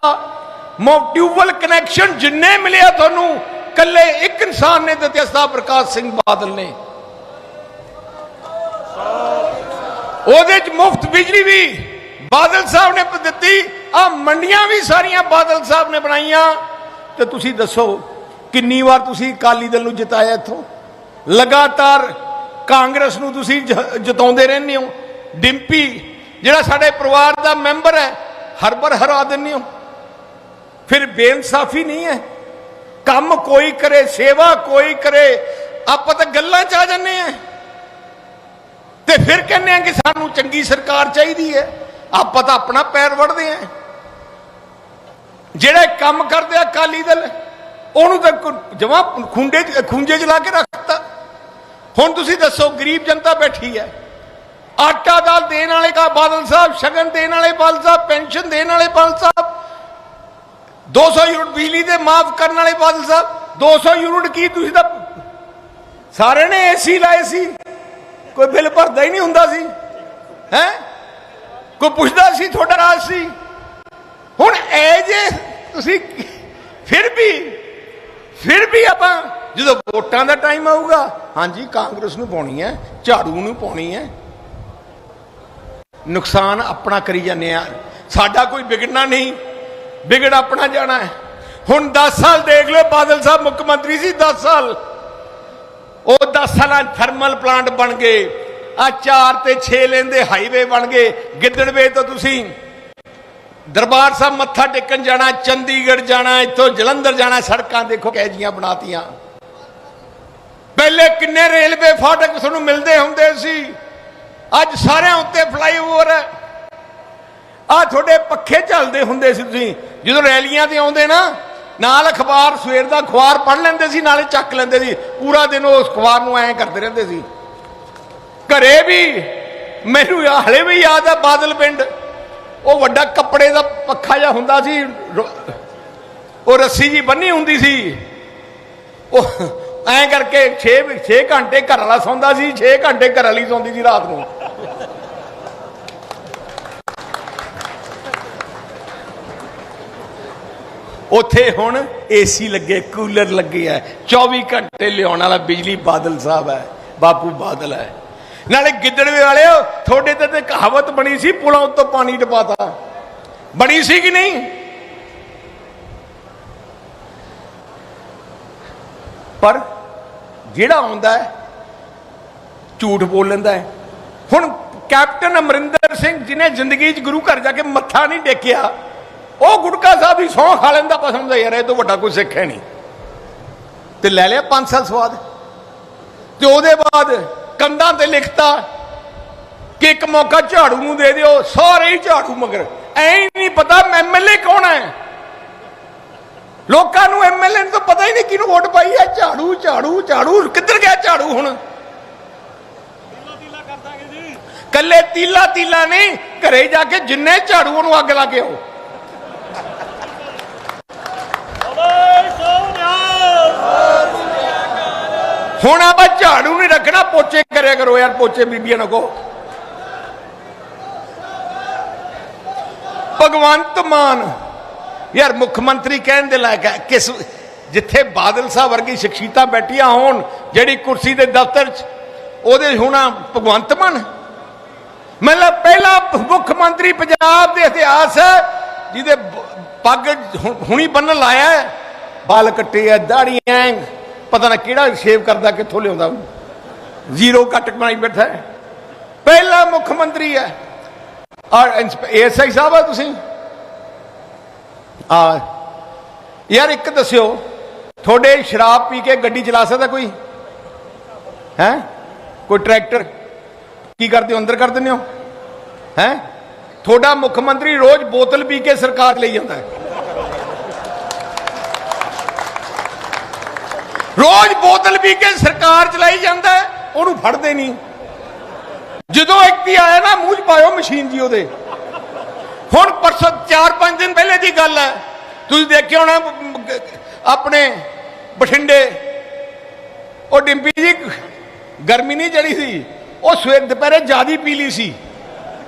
ਮੋ ਟਿਊਬਵੈਲ ਕਨੈਕਸ਼ਨ ਜਿੰਨੇ ਮਿਲਿਆ ਤੁਹਾਨੂੰ ਕੱਲੇ ਇੱਕ ਇਨਸਾਨ ਨੇ ਦਿੱਤੇ ਸਰਦਾਰ ਪ੍ਰਕਾਸ਼ ਸਿੰਘ ਬਾਦਲ ਨੇ। ਉਹਦੇ ਚ ਮੁਫਤ ਬਿਜਲੀ ਵੀ। ਬਾਦਲ ਸਾਹਿਬ ਨੇ ਦਿੱਤੀ ਆ ਮੰਡੀਆਂ ਵੀ ਸਾਰੀਆਂ ਬਾਦਲ ਸਾਹਿਬ ਨੇ ਬਣਾਈਆਂ। ਤੇ ਤੁਸੀਂ ਦੱਸੋ, ਕਿੰਨੀ ਵਾਰ ਤੁਸੀਂ ਅਕਾਲੀ ਦਲ ਨੂੰ ਜਿਤਾਇਆ ਇੱਥੋਂ? ਲਗਾਤਾਰ ਕਾਂਗਰਸ ਨੂੰ ਤੁਸੀਂ ਜ- ਜਿਤਾਉਂਦੇ ਰਹਿੰਦੇ ਹੋ। ਡਿੰਪੀ, ਜਿਹੜਾ ਸਾਡੇ ਪਰਿਵਾਰ ਦਾ ਮੈਂਬਰ ਹੈ, ਹਰਬਰ ਹਰਾ ਦਿੰਦੇ ਹੋ। ਫਿਰ ਬੇਇਨਸਾਫੀ ਨਹੀਂ ਹੈ। ਕੰਮ ਕੋਈ ਕਰੇ, ਸੇਵਾ ਕੋਈ ਕਰੇ, ਆਪਾਂ ਤਾਂ ਗੱਲਾਂ ਚ ਆ ਜੰਨੇ ਆ ਤੇ ਫਿਰ ਕਹਿੰਦੇ ਆ ਕਿ ਸਾਨੂੰ ਚੰਗੀ ਸਰਕਾਰ ਚਾਹੀਦੀ ਹੈ। ਆਪਾਂ ਤਾਂ ਆਪਣਾ ਪੈਰ ਵੜਦੇ ਆ। ਜਿਹੜੇ ਕੰਮ ਕਰਦੇ ਆ ਅਕਾਲੀ ਦਲ, ਉਹਨੂੰ ਤਾਂ ਜਮਾ ਖੁੰਡੇ ਚ- ਖੂੰਜੇ ਚ ਲਾ ਕੇ ਰੱਖਤਾ। ਹੁਣ ਤੁਸੀਂ ਦੱਸੋ, ਗਰੀਬ ਜਨਤਾ ਬੈਠੀ ਹੈ। ਆਟਾ ਦਾਲ ਦੇਣ ਵਾਲੇ ਕਾ ਬਾਦਲ ਸਾਹਿਬ, ਸ਼ਗਨ ਦੇਣ ਵਾਲੇ ਬਾਦਲ ਸਾਹਿਬ, ਪੈਨਸ਼ਨ ਦੇਣ ਵਾਲੇ ਬਾਦਲ ਸਾਹਿਬ 200 ਯੂਨਿਟ ਬਿਜਲੀ ਦੇ ਮਾਫ ਕਰਨ ਵਾਲੇ ਬਾਦਲ ਸਾਹਿਬ 200 ਯੂਨਿਟ ਕੀ ਤੁਸੀਂ ਤਾਂ ਸਾਰੇ ਨੇ ਏਸੀ ਲਾਏ ਸੀ। ਕੋਈ ਬਿੱਲ ਭਰਦਾ ਹੀ ਨਹੀਂ ਹੁੰਦਾ ਸੀ। ਹੈ? ਕੋਈ ਪੁੱਛਦਾ ਸੀ ਤੁਹਾਡਾ ਰਾਜ ਸੀ? ਹੁਣ ਐ ਜੇ ਤੁਸੀਂ ਫਿਰ ਵੀ ਫਿਰ ਵੀ ਆਪਾਂ ਜਦੋਂ ਵੋਟਾਂ ਦਾ ਟਾਈਮ ਆਊਗਾ, ਹਾਂਜੀ, ਕਾਂਗਰਸ ਨੂੰ ਪਾਉਣੀ ਹੈ, ਝਾੜੂ ਨੂੰ ਪਾਉਣੀ ਹੈ। ਨੁਕਸਾਨ ਆਪਣਾ ਕਰੀ ਜਾਂਦੇ ਆ। ਸਾਡਾ ਕੋਈ ਵਿਗੜਨਾ ਨਹੀਂ, ਵਿਗੜ ਆਪਣਾ ਜਾਣਾ ਹੈ। ਹੁਣ 10 ਸਾਲ ਦੇਖ ਲਓ, ਬਾਦਲ ਸਾਹਿਬ ਮੁੱਖ ਮੰਤਰੀ ਸੀ 10 ਸਾਲ। ਉਹ 10 ਸਾਲਾਂ ਥਰਮਲ ਪਲਾਂਟ ਬਣ ਗਏ। ਆ 4 ਤੇ 6 ਲੈਂਦੇ ਹਾਈਵੇ ਬਣ ਗਏ। ਗਿੱਦੜਵੇ ਤੋਂ ਤੁਸੀਂ ਦਰਬਾਰ ਸਾਹਿਬ ਮੱਥਾ ਟੇਕਣ ਜਾਣਾ, ਚੰਡੀਗੜ੍ਹ ਜਾਣਾ, ਇੱਥੋਂ ਜਲੰਧਰ ਜਾਣਾ, ਸੜਕਾਂ ਦੇਖੋ ਕਿਹੋ ਜੀਆਂ ਬਣਾਤੀਆਂ। ਪਹਿਲੇ ਕਿੰਨੇ ਰੇਲਵੇ ਫਾਟਕ ਤੁਹਾਨੂੰ ਮਿਲਦੇ ਹੁੰਦੇ ਸੀ। ਅੱਜ ਸਾਰਿਆਂ ਉੱਤੇ ਫਲਾਈਓਵਰ ਹੈ। ਆ ਤੁਹਾਡੇ ਪੱਖੇ ਚੱਲਦੇ ਹੁੰਦੇ ਸੀ ਤੁਸੀਂ। ਜਦੋਂ ਰੈਲੀਆਂ ਤੇ ਆਉਂਦੇ ਨਾ, ਨਾਲ ਅਖਬਾਰ ਸਵੇਰ ਦਾ ਅਖਬਾਰ ਪੜ੍ਹ ਲੈਂਦੇ ਸੀ, ਨਾਲੇ ਚੱਕ ਲੈਂਦੇ ਸੀ। ਪੂਰਾ ਦਿਨ ਉਸ ਅਖਬਾਰ ਨੂੰ ਐਂ ਕਰਦੇ ਰਹਿੰਦੇ ਸੀ। ਘਰੇ ਵੀ, ਮੈਨੂੰ ਹਾਲੇ ਵੀ ਯਾਦ ਆ ਬਾਦਲ ਪਿੰਡ। ਉਹ ਵੱਡਾ ਕੱਪੜੇ ਦਾ ਪੱਖਾ ਜਿਹਾ ਹੁੰਦਾ ਸੀ ਉਹ ਰੱਸੀ ਜੀ ਬੰਨੀ ਹੁੰਦੀ ਸੀ। ਉਹ ਐਂ ਕਰਕੇ 6 6 ਘੰਟੇ ਘਰ ਵਾਲਾ ਸੌਂਦਾ ਸੀ 6 ਘੰਟੇ ਘਰ ਵਾਲੀ ਸੌਂਦੀ ਸੀ ਰਾਤ ਨੂੰ। ਉੱਥੇ ਹੁਣ ਏਸੀ ਲੱਗੇ, ਕੂਲਰ ਲੱਗੇ ਆ। 24 ਘੰਟੇ ਲਿਆਉਣ ਵਾਲਾ ਬਿਜਲੀ ਬਾਦਲ ਸਾਹਿਬ ਹੈ, ਬਾਪੂ ਬਾਦਲ ਹੈ। ਨਾਲੇ ਗਿੱਦੜਵੇ ਵਾਲਿਓ, ਤੁਹਾਡੇ ਤੇ ਤੇ ਕਹਾਵਤ ਬਣੀ ਸੀ, ਪੁਲਾਂ ਉੱਤੋਂ ਪਾਣੀ ਟਪਾਤਾ ਬਣੀ ਸੀ ਕਿ ਨਹੀਂ? ਪਰ ਜਿਹੜਾ ਆਉਂਦਾ ਹੈ, ਝੂਠ ਬੋਲ ਲੈਂਦਾ ਹੈ। ਹੁਣ ਕੈਪਟਨ ਅਮਰਿੰਦਰ ਸਿੰਘ ਜਿਨੇ ਜ਼ਿੰਦਗੀ 'ਚ ਗੁਰੂ ਘਰ ਜਾ ਕੇ ਮੱਥਾ ਨਹੀਂ ਟੇਕਿਆ, ਉਹ ਗੁਟਕਾ ਸਾਹਿਬ ਹੀ ਸੌਂ ਖਾ ਲੈਂਦਾ ਪਸੰਦ ਹੈ, ਯਾਰ ਇਹ ਤੋਂ ਵੱਡਾ ਕੋਈ ਸਿੱਖ ਹੈ ਨਹੀਂ। ਤੇ ਲੈ ਲਿਆ 5 ਸਾਲ ਸਵਾਦ। ਤੇ ਉਹਦੇ ਬਾਅਦ ਕੰਧਾਂ ਤੇ ਲਿਖਤਾ ਕਿ ਇੱਕ ਮੌਕਾ ਝਾੜੂ ਨੂੰ ਦੇ ਦਿਓ, ਸਾਰੇ ਹੀ ਝਾੜੂ ਮਗਰ। ਐ ਹੀ ਨਹੀਂ ਪਤਾ ਐਮਐਲਏ ਕੌਣ ਹੈ ਲੋਕਾਂ ਨੂੰ ਐਮਐਲਏ ਨੂੰ ਤਾਂ ਪਤਾ ਹੀ ਨਹੀਂ ਕਿਹਨੂੰ ਵੋਟ ਪਾਈ ਹੈ ਝਾੜੂ ਝਾੜੂ ਝਾੜੂ, ਕਿੱਧਰ ਗਿਆ ਝਾੜੂ ਹੁਣ? ਕੱਲੇ ਤੀਲਾ ਤੀਲਾ ਨਹੀਂ, ਘਰੇ ਜਾ ਕੇ ਜਿੰਨੇ ਝਾੜੂ ਉਹਨੂੰ ਅੱਗ ਲਾ ਕੇ ਆਓ। ਹੁਣ ਆਪਾਂ ਝਾੜੂ ਨਹੀਂ ਰੱਖਣਾ, ਪੋਚੇ ਕਰਿਆ ਕਰੋ ਯਾਰ, ਪੋਚੇ ਬੀਬੀਆਂ ਨੂੰ ਕਹੋ। ਭਗਵੰਤ ਮਾਨ, ਯਾਰ ਮੁੱਖ ਮੰਤਰੀ ਕਹਿਣ ਦੇ ਲਾਇਕ ਹੈ, ਕਿਸ ਜਿੱਥੇ ਬਾਦਲ ਸਾਹਿਬ ਵਰਗੀ ਸ਼ਖਸੀਅਤਾਂ ਬੈਠੀਆਂ ਹੋਣ, ਜਿਹੜੀ ਕੁਰਸੀ ਦੇ ਦਫ਼ਤਰ 'ਚ, ਉਹਦੇ ਹੋਣਾ ਭਗਵੰਤ ਮਾਨ। ਮਤਲਬ ਪਹਿਲਾ ਮੁੱਖ ਮੰਤਰੀ ਪੰਜਾਬ ਦੇ ਇਤਿਹਾਸ ਜਿਹਦੇ ਪੱਗ ਹੁਣੀ ਬੰਨਣ ਲਾਇਆ ਬਾਲ ਕੱਟੇ ਆ, ਦਾੜੀਆਂ ਪਤਾ ਨਾ ਕਿਹੜਾ ਸ਼ੇਵ ਕਰਦਾ, ਕਿੱਥੋਂ ਲਿਆਉਂਦਾ ਜ਼ੀਰੋ ਕੱਟ ਬਣਾਈ ਬੈਠਾ ਪਹਿਲਾ ਮੁੱਖ ਮੰਤਰੀ ਹੈ। ਔਰ ਐਸਆਈ ਸਾਹਿਬ ਆ ਤੁਸੀਂ? ਆ ਯਾਰ ਇੱਕ ਦੱਸਿਓ, ਤੁਹਾਡੇ ਸ਼ਰਾਬ ਪੀ ਕੇ ਗੱਡੀ ਚਲਾ ਸਕਦਾ ਕੋਈ? ਹੈ? ਕੋਈ ਟਰੈਕਟਰ? ਕੀ ਕਰਦੇ ਹੋ, ਅੰਦਰ ਕਰ ਦਿੰਦੇ ਹੋ? ਹੈ? ਤੁਹਾਡਾ ਮੁੱਖ ਮੰਤਰੀ ਰੋਜ਼ ਬੋਤਲ ਪੀ ਕੇ ਸਰਕਾਰ ਲਈ ਜਾਂਦਾ ਹੈ। ਰੋਜ਼ ਬੋਤਲ ਪੀ ਕੇ ਸਰਕਾਰ ਚਲਾਈ ਜਾਂਦਾ ਉਹਨੂੰ ਫੜਦੇ ਨਹੀਂ। ਜਦੋਂ ਇੱਕ ਆਇਆ ਨਾ, ਮੂੰਹ 'ਚ ਪਾਇਓ ਮਸ਼ੀਨ ਜੀ ਉਹਦੇ। ਹੁਣ ਪਰਸੋਂ 4-5 ਦਿਨ ਪਹਿਲੇ ਦੀ ਗੱਲ ਹੈ। ਤੁਸੀਂ ਦੇਖਿਆ ਹੋਣਾ, ਆਪਣੇ ਬਠਿੰਡੇ, ਉਹ ਡਿੰਪੀ ਜੀ, ਗਰਮੀ ਨਹੀਂ ਚੜੀ ਸੀ, ਉਹ ਸਵੇਰ ਦੁਪਹਿਰੇ ਜਿਆਦੀ ਪੀ ਲਈ ਸੀ।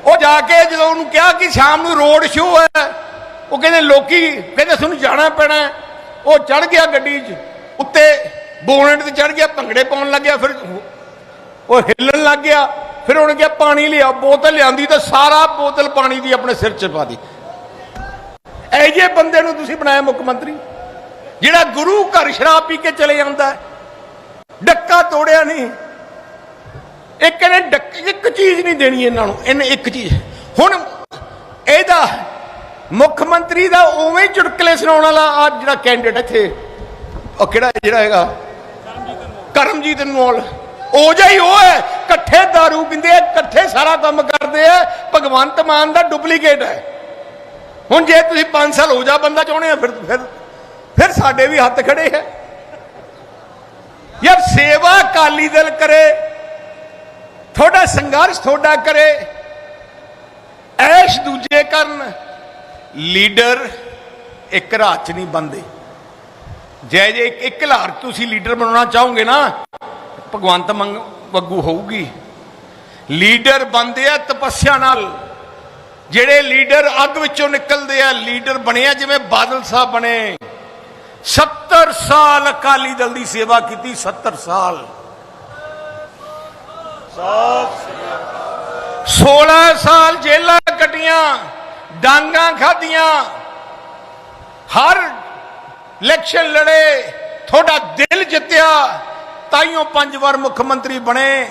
ਉਹ ਜਾ ਕੇ ਜਦੋਂ ਉਹਨੂੰ ਕਿਹਾ ਕਿ ਸ਼ਾਮ ਨੂੰ ਰੋਡ ਸ਼ੋਅ ਹੈ, ਉਹ ਕਹਿੰਦੇ, ਲੋਕੀ, ਕਹਿੰਦੇ, ਤੁਹਾਨੂੰ ਜਾਣਾ ਪੈਣਾ ਉਹ ਚੜ ਗਿਆ ਗੱਡੀ 'ਚ, ਉੱਤੇ ਬੋਨਟ ਤੇ ਚੜ ਗਿਆ, ਭੰਗੜੇ ਪਾਉਣ ਲੱਗਿਆ ਫਿਰ ਉਹ ਹਿੱਲਣ ਲੱਗ ਗਿਆ, ਫਿਰ ਉਹਨੇ ਕਿਹਾ, ਪਾਣੀ ਲਿਆ, ਬੋਤਲ ਲਿਆਂਦੀ ਤਾਂ ਸਾਰਾ ਬੋਤਲ ਪਾਣੀ ਦੀ ਆਪਣੇ ਸਿਰ 'ਚ ਪਾ ਦੀ। ਇਹ ਜੇ ਬੰਦੇ ਨੂੰ ਤੁਸੀਂ ਬਣਾਇਆ ਮੁੱਖ ਮੰਤਰੀ, ਜਿਹੜਾ ਗੁਰੂ ਘਰ ਸ਼ਰਾਬ ਪੀ ਕੇ ਚਲੇ ਜਾਂਦਾ ਡੱਕਾ ਤੋੜਿਆ ਨਹੀਂ। ਇੱਕ ਨੇ ਡੱਕ, ਇੱਕ ਚੀਜ਼ ਨਹੀਂ ਦੇਣੀ ਇਹਨਾਂ ਨੂੰ, ਇਹਨੇ ਇੱਕ ਚੀਜ਼। ਹੁਣ ਇਹਦਾ ਮੁੱਖ ਮੰਤਰੀ ਦਾ ਉਵੇਂ ਚੁਟਕਲੇ ਸੁਣਾਉਣ ਵਾਲਾ ਆ ਜਿਹੜਾ ਕੈਂਡੀਡੇਟ ਇੱਥੇ, ਉਹ ਕਿਹੜਾ, ਜਿਹੜਾ ਹੈਗਾ? ਕਰਮਜੀਤ ਅਨਮੋਲ ਉਹ ਜਿਹਾ ਉਹ ਹੈ, ਇਕੱਠੇ दारू ਪੀਂਦੇ ਆ, ਇਕੱਠੇ ਸਾਰਾ ਕੰਮ ਕਰਦੇ ਆ। ਭਗਵੰਤ ਮਾਨ ਦਾ ਡੁਪਲੀਕੇਟ ਹੈ। ਹੁਣ ਜੇ ਤੁਸੀਂ 5 ਸਾਲ ਹੋ ਜਾ ਬੰਦਾ ਚਾਹੁੰਦੇ ਆ, ਫਿਰ ਫਿਰ ਫਿਰ ਸਾਡੇ ਵੀ ਹੱਥ ਖੜੇ ਹੈ। ਯਾਰ ਸੇਵਾ ਅਕਾਲੀ ਦਲ ਕਰੇ, ਤੁਹਾਡਾ ਸੰਘਰਸ਼ ਤੁਹਾਡਾ ਕਰੇ। ਐਸ਼ ਦੂਜੇ ਕਰਨ, ਲੀਡਰ ਇੱਕ ਰਾਤ ਚ ਨਹੀਂ ਬੰਦੇ। ਜੈ ਜੇ ਇੱਕ ਇੱਕ ਤੁਸੀਂ ਲੀਡਰ ਬਣਾਉਣਾ ਚਾਹੋਗੇ ਨਾ, ਭਗਵੰਤ ਮੰਗ ਵੱਗੂ ਹੋਊਗੀ। ਲੀਡਰ ਬੰਦੇ ਆ ਤਪੱਸਿਆ ਨਾਲ। ਜਿਹੜੇ ਲੀਡਰ ਅੱਗ ਵਿੱਚੋਂ ਨਿਕਲਦੇ ਆ, ਲੀਡਰ ਬਣਿਆ ਜਿਵੇਂ ਬਾਦਲ ਸਾਹਿਬ ਬਣੇ। 70 ਸਾਲ ਅਕਾਲੀ ਦਲ ਦੀ ਸੇਵਾ ਕੀਤੀ 70 ਸਾਲ। 16 ਸਾਲ ਜੇਲਾਂ ਕੱਟੀਆਂ, ਡਾਂਗਾ ਖਾਧੀਆਂ। ਹਰ ਇਲੈਕਸ਼ਨ ਲੜੇ, ਤੁਹਾਡਾ ਦਿਲ ਜਿੱਤਿਆ, ਤਾਈਓ ਪੰਜ ਵਾਰ ਮੁੱਖ ਮੰਤਰੀ ਬਣੇ।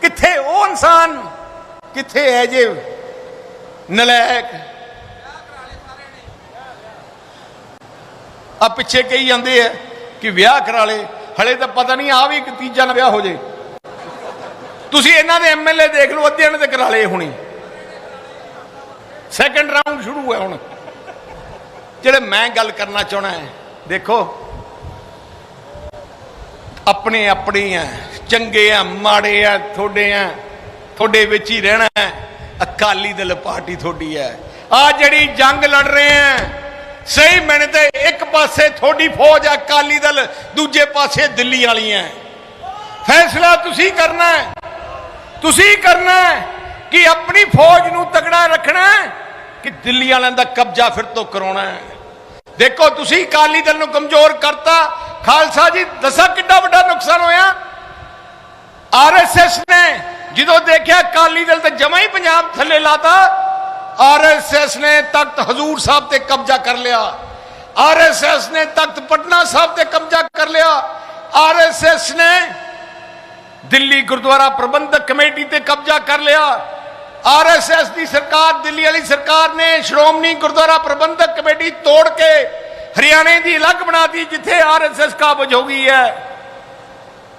ਕਿੱਥੇ ਉਹ ਇਨਸਾਨ? ਕਿੱਥੇ ਹੈ ਜੇ ਨਲਾਇਕ? ਆ ਪਿੱਛੇ ਕਹੀ ਜਾਂਦੇ ਆ ਕਿ ਵਿਆਹ ਕਰਾ ਲੇ, ਹਲੇ ਤਾਂ ਪਤਾ ਨਹੀਂ ਆ ਵੀ ਇੱਕ ਤੀਜਾ ਨਾ ਵਿਆਹ ਹੋ ਜੇ। ਤੁਸੀਂ ਇਹਨਾਂ ਦੇ ਐਮਐਲਏ ਦੇਖ ਲਓ, ਅੱਧਿਆਂ ਨੇ ਤੇ ਕਰਾ ਲਏ ਹੁਣੀ। ਸੈਕੰਡ ਰਾਉਂਡ ਸ਼ੁਰੂ ਹੈ ਹੁਣ। ਜਿਹੜੇ ਮੈਂ ਗੱਲ ਕਰਨਾ ਚਾਹਣਾ ਹੈ, ਦੇਖੋ। ਆਪਣੇ ਆਪਣੇ ਆ ਚੰਗੇ ਆ ਮਾੜੇ ਆ ਤੁਹਾਡੇ ਆ ਤੁਹਾਡੇ ਵਿੱਚ ਹੀ ਰਹਿਣਾ ਹੈ। ਅਕਾਲੀ ਦਲ ਪਾਰਟੀ ਤੁਹਾਡੀ ਹੈ। ਆ ਜਿਹੜੀ ਜੰਗ ਲੜ ਰਹੇ ਆ ਸਹੀ ਮੈਨੇ ਤੇ ਇੱਕ ਪਾਸੇ ਤੁਹਾਡੀ ਫੌਜ ਆ ਅਕਾਲੀ ਦਲ, ਦੂਜੇ ਪਾਸੇ ਦਿੱਲੀ ਵਾਲੀਆਂ ਫੈਸਲਾ ਤੁਸੀਂ ਕਰਨਾ ਹੈ, ਤੁਸੀਂ ਕਰਨਾ ਹੈ ਕਿ ਆਪਣੀ ਫੌਜ ਨੂੰ ਤਗੜਾ ਰੱਖਣਾ ਹੈ ਕਿ ਦਿੱਲੀ ਵਾਲਿਆਂ ਦਾ ਕਬਜ਼ਾ ਫਿਰ ਤੋਂ ਕਰਾਉਣਾ ਹੈ। ਦੇਖੋ, ਤੁਸੀਂ ਅਕਾਲੀ ਦਲ ਨੂੰ ਕਮਜ਼ੋਰ ਕਰਤਾ। ਖਾਲਸਾ ਜੀ, ਦੱਸਾਂ ਕਿੰਨਾ ਵੱਡਾ ਨੁਕਸਾਨ ਹੋਇਆ? ਆਰਐਸਐਸ ਨੇ ਜਦੋਂ ਦੇਖਿਆ ਅਕਾਲੀ ਦਲ ਤੇ ਜਮਾ ਹੀ ਪੰਜਾਬ ਥੱਲੇ ਲਾਤਾ ਆਰਐਸਐਸ ਨੇ ਤਖਤ ਹਜ਼ੂਰ ਸਾਹਿਬ ਤੇ ਕਬਜ਼ਾ ਕਰ ਲਿਆ। ਆਰਐਸਐਸ ਨੇ ਤਖਤ ਪਟਨਾ ਸਾਹਿਬ ਤੇ ਕਬਜ਼ਾ ਕਰ ਲਿਆ। ਆਰਐਸਐਸ ਨੇ ਦਿੱਲੀ ਗੁਰਦੁਆਰਾ ਪ੍ਰਬੰਧਕ ਕਮੇਟੀ ਤੇ ਕਬਜ਼ਾ ਕਰ ਲਿਆ। ਆਰਐਸਐਸ ਦੀ ਸਰਕਾਰ, ਦਿੱਲੀ ਵਾਲੀ ਸਰਕਾਰ ਨੇ ਸ਼੍ਰੋਮਣੀ ਗੁਰਦੁਆਰਾ ਪ੍ਰਬੰਧਕ ਕਮੇਟੀ ਤੋੜ ਕੇ ਹਰਿਆਣੇ ਦੀ ਅਲੱਗ ਬਣਾਤੀ ਜਿੱਥੇ ਆਰਐਸਐਸ ਕਾਬਜ ਹੋ ਗਈ ਹੈ।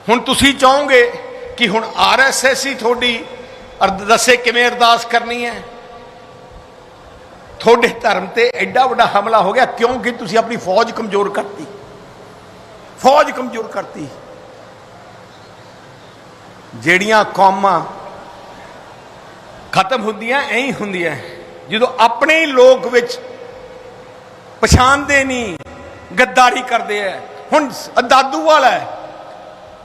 ਹੁਣ ਤੁਸੀਂ ਚਾਹੋਗੇ ਕਿ ਹੁਣ ਆਰਐਸਐਸ ਹੀ ਤੁਹਾਡੀ ਅਰਦ- ਦੱਸੇ ਕਿਵੇਂ ਅਰਦਾਸ ਕਰਨੀ ਹੈ? ਤੁਹਾਡੇ ਧਰਮ ਤੇ ਐਡਾ ਵੱਡਾ ਹਮਲਾ ਹੋ ਗਿਆ, ਕਿਉਂਕਿ ਤੁਸੀਂ ਆਪਣੀ ਫੌਜ ਕਮਜ਼ੋਰ ਕਰਤੀ। ਫੌਜ ਕਮਜ਼ੋਰ ਕਰਤੀ। ਜਿਹੜੀਆਂ ਕੌਮਾਂ ਖਤਮ ਹੁੰਦੀਆਂ, ਐਂ ਹੀ ਹੁੰਦੀਆਂ। ਜਦੋਂ ਆਪਣੇ ਹੀ ਲੋਕ ਵਿੱਚ ਪਛਾਣਦੇ ਨਹੀਂ, ਗੱਦਾਰੀ ਕਰਦੇ ਐ। ਹੁਣ ਦਾਦੂਵਾਲ ਹੈ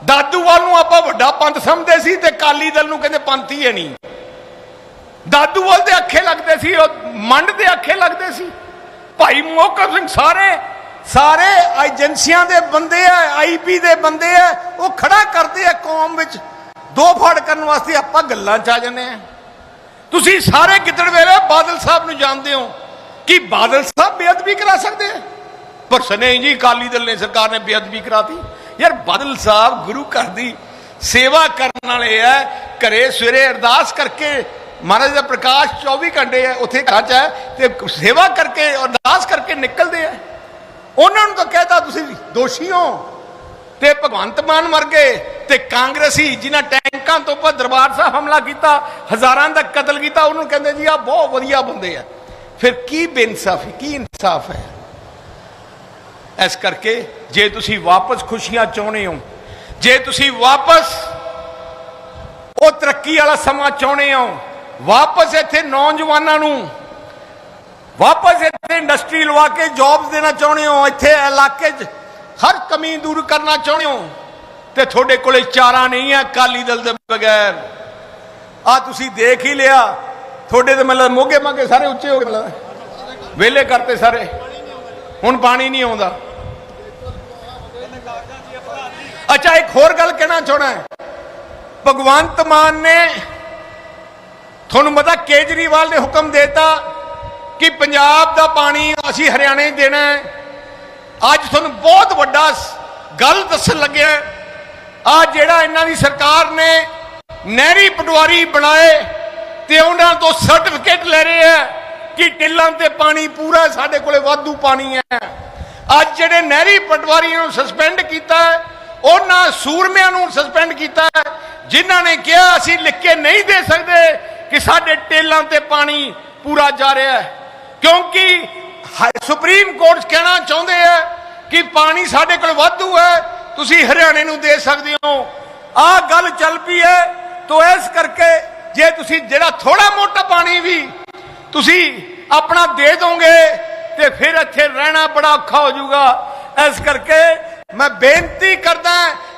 ਦਾਦੂਵਾਲ ਨੂੰ ਆਪਾਂ ਵੱਡਾ ਪੰਥ ਸਮਝਦੇ ਸੀ ਤੇ ਕਾਲੀ ਦਲ ਨੂੰ ਕਹਿੰਦੇ ਪੰਥ ਹੀ ਹੈ ਨਹੀਂ। ਦਾਦੂਵਾਲ ਦੇ ਅੱਖੇ ਲੱਗਦੇ ਸੀ, ਉਹ ਮੰਡ ਦੇ ਅੱਖੇ ਲੱਗਦੇ ਸੀ। ਭਾਈ ਮੋਹਕਮ ਸਿੰਘ ਸਾਰੇ ਸਾਰੇ ਏਜੰਸੀਆਂ ਦੇ ਬੰਦੇ ਆ ਆਈਪੀ ਦੇ ਬੰਦੇ ਆ ਉਹ ਖੜਾ ਕਰਦੇ ਆ ਕੌਮ ਵਿੱਚ। ਦੋ ਫੜ ਕਰਨ ਵਾਸਤੇ ਆਪਾਂ ਗੱਲਾਂ ਚ ਆ ਜਾਂਦੇ ਆ ਤੁਸੀਂ ਸਾਰੇ ਗਿੱਦੜ ਵੇਲੇ ਬਾਦਲ ਸਾਹਿਬ ਨੂੰ ਜਾਣਦੇ ਹੋ ਕਿ ਬਾਦਲ ਸਾਹਿਬ ਬੇਅਦਬੀ ਕਰਾ ਸਕਦੇ ਆ? ਪਰ ਸਨੇ ਜੀ, ਅਕਾਲੀ ਦਲ ਨੇ ਸਰਕਾਰ ਨੇ ਬੇਅਦਬੀ ਕਰਾਤੀ। ਯਾਰ ਬਾਦਲ ਸਾਹਿਬ ਗੁਰੂ ਘਰ ਦੀ ਸੇਵਾ ਕਰਨ ਵਾਲੇ ਆ, ਘਰੇ ਸਵੇਰੇ ਅਰਦਾਸ ਕਰਕੇ ਮਹਾਰਾਜ ਦਾ ਪ੍ਰਕਾਸ਼ 24 ਘੰਟੇ ਹੈ ਉੱਥੇ ਘਰ 'ਚ ਹੈ ਤੇ ਸੇਵਾ ਕਰਕੇ, ਅਰਦਾਸ ਕਰਕੇ ਨਿਕਲਦੇ ਆ। ਉਹਨਾਂ ਨੂੰ ਤਾਂ ਕਹਿਤਾ, ਤੁਸੀਂ ਦੋਸ਼ੀ ਹੋ। ਤੇ ਭਗਵੰਤ ਮਾਨ ਮਰ ਗਏ ਤੇ ਕਾਂਗਰਸੀ ਜਿਨ੍ਹਾਂ ਟੈਂਕਾਂ ਤੋਂ ਉੱਪਰ ਦਰਬਾਰ ਸਾਹਿਬ ਹਮਲਾ ਕੀਤਾ, ਹਜ਼ਾਰਾਂ ਦਾ ਕਤਲ ਕੀਤਾ, ਉਹਨੂੰ ਕਹਿੰਦੇ ਜੀ ਆ ਬਹੁਤ ਵਧੀਆ ਬੰਦੇ ਆ। ਫਿਰ ਕੀ ਬੇਇਨਸਾਫੀ ਕੀ ਇਨਸਾਫ ਹੈ? ਇਸ ਕਰਕੇ ਜੇ ਤੁਸੀਂ ਵਾਪਸ ਖੁਸ਼ੀਆਂ ਚਾਹੁੰਦੇ ਹੋ, ਜੇ ਤੁਸੀਂ ਵਾਪਸ ਉਹ ਤਰੱਕੀ ਵਾਲਾ ਸਮਾਂ ਚਾਹੁੰਦੇ ਹੋ, ਵਾਪਸ ਇੱਥੇ ਨੌਜਵਾਨਾਂ ਨੂੰ, ਵਾਪਸ ਇੱਥੇ ਇੰਡਸਟਰੀ ਲਵਾ ਕੇ ਜੌਬਸ ਦੇਣਾ ਚਾਹੁੰਦੇ ਹੋ, ਇੱਥੇ ਇਲਾਕੇ 'ਚ ਹਰ ਕਮੀ ਦੂਰ ਕਰਨਾ ਚਾਹੁੰਦੇ ਹੋ? ਤੇ ਤੁਹਾਡੇ ਕੋਲੇ ਚਾਰਾ ਨਹੀਂ ਹੈ ਅਕਾਲੀ ਦਲ ਦੇ ਬਗੈਰ। ਆ ਤੁਸੀਂ ਦੇਖ ਹੀ ਲਿਆ। ਤੁਹਾਡੇ ਤੇ ਮਤਲਬ ਮੋਗੇ ਮਾਗੇ ਸਾਰੇ ਉੱਚੇ ਹੋ ਗਏ, ਮਤਲਬ। ਵੇਲੇ ਕਰਤੇ ਸਾਰੇ। ਹੁਣ ਪਾਣੀ ਨਹੀਂ ਆਉਂਦਾ। ਅੱਛਾ, ਇੱਕ ਹੋਰ ਗੱਲ ਕਹਿਣਾ ਚਾਹਣਾ ਹੈ। ਭਗਵੰਤ ਮਾਨ ਨੇ ਤੁਹਾਨੂੰ ਪਤਾ ਕੇਜਰੀਵਾਲ ਨੇ ਹੁਕਮ ਦਿੱਤਾ ਕਿ ਪੰਜਾਬ ਦਾ ਪਾਣੀ ਅਸੀਂ ਹਰਿਆਣੇ ਦੇਣਾ ਹੈ। ਅੱਜ ਤੁਹਾਨੂੰ ਬਹੁਤ ਵੱਡਾ ਗੱਲ ਦੱਸਣ ਲੱਗਿਆ ਆ। ਜਿਹੜਾ ਇਹਨਾਂ ਦੀ ਸਰਕਾਰ ਨੇ ਨਹਿਰੀ ਪਟਵਾਰੀ ਬਣਾਏ ਤੇ ਉਹਨਾਂ ਤੋਂ ਸਰਟੀਫਿਕੇਟ ਲੈ ਰਹੇ ਆ ਕਿ ਟਿੱਲਾਂ ਤੇ ਪਾਣੀ ਪੂਰਾ ਸਾਡੇ ਕੋਲੇ ਵਾਧੂ ਪਾਣੀ ਹੈ। ਅੱਜ ਜਿਹੜੇ ਨਹਿਰੀ ਪਟਵਾਰੀਆਂ ਨੂੰ ਸਸਪੈਂਡ ਕੀਤਾ ਉਹਨਾਂ ਸੂਰਮਿਆਂ ਨੂੰ ਸਸਪੈਂਡ ਕੀਤਾ ਹੈ, ਜਿਨ੍ਹਾਂ ਨੇ ਕਿਹਾ ਅਸੀਂ ਲਿਖ ਕੇ ਨਹੀਂ ਦੇ ਸਕਦੇ ਕਿ ਸਾਡੇ ਟੇਲਾਂ ਤੇ ਪਾਣੀ ਪੂਰਾ ਜਾ ਰਿਹਾ ਹੈ। ਕਿਉਂਕਿ ਸੁਪਰੀਮ ਕੋਰਟ ਕਹਿਣਾ ਚਾਹੁੰਦੇ ਆ ਕਿ ਪਾਣੀ ਸਾਡੇ ਕੋਲ ਵਾਧੂ ਹੈ, ਤੁਸੀਂ ਹਰਿਆਣੇ ਨੂੰ ਦੇ ਸਕਦੇ ਹੋ। ਆਹ ਗੱਲ ਚੱਲ ਪਈ ਹੈ, ਤੋ ਇਸ ਕਰਕੇ ਜੇ ਤੁਸੀਂ ਜਿਹੜਾ ਥੋੜਾ ਮੋਟਾ ਪਾਣੀ ਵੀ ਤੁਸੀਂ ਆਪਣਾ ਦੇ ਦੋਗੇ, ਤੇ ਫਿਰ ਇੱਥੇ ਰਹਿਣਾ ਬੜਾ ਔਖਾ ਹੋ ਜਾਊਗਾ। ਇਸ ਕਰਕੇ ਮੈਂ ਬੇਨਤੀ ਕਰਦਾ